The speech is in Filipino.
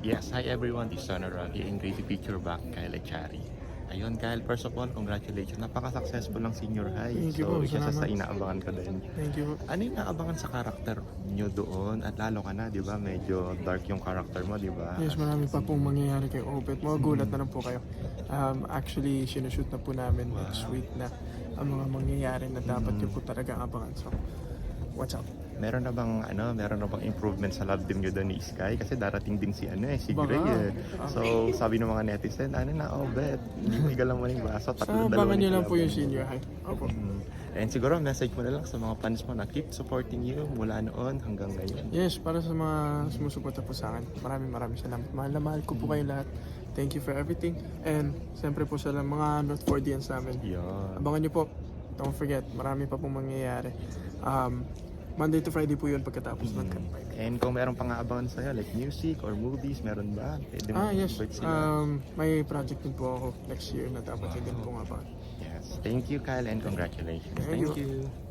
Yes, hi everyone, this is Sana Ravi and great feature back Kyle Echari. Ayun Kyle, first of all, congratulations. Napaka-successful ng senior high. Thank you so, po, isa sa inaabangan ko din. Thank you po. Ano yung naabangan sa karakter nyo doon? At lalo ka na, di ba? Medyo dark yung karakter mo, di ba? Yes, marami pa pong mangyayari kay Obet. Magugulat na lang po kayo. Um, actually, sinushoot na po namin next week na ang mga mangyayari na dapat Mm. nyo po talaga abangan. So, watch out. Meron na bang ano, meron na bang improvement sa love team nyo doon ni Sky? Kasi darating din si ano eh, si Baka. Gray eh. So, sabi ng mga netizen, ano na, oh bet, hindi mo yung baso, tatlo dalawa abangan nyo na lang po yung senior high. Opo. Mm. And siguro message mo na lang sa mga fans mo na keep supporting you mula noon hanggang ngayon. Yes, para sa mga sumusuporta po sa akin, maraming maraming salamat. Mahal na mahal ko po kayo lahat. Thank you for everything. And siyempre po sa mga North 4Dians namin. Yun. Abangan nyo po. Don't forget, marami pa pong mangyayari. Um, Monday to Friday po yun pagkatapos ng Camp Five. And kung meron pang aabangan sa'yo, like music or movies, meron ba? Pwede mo Ah, yes. sila. Um, may project din po ako next year na dapat hindi po nga ba. yes. Thank you, Kyle, and congratulations. Thank Thank you. you.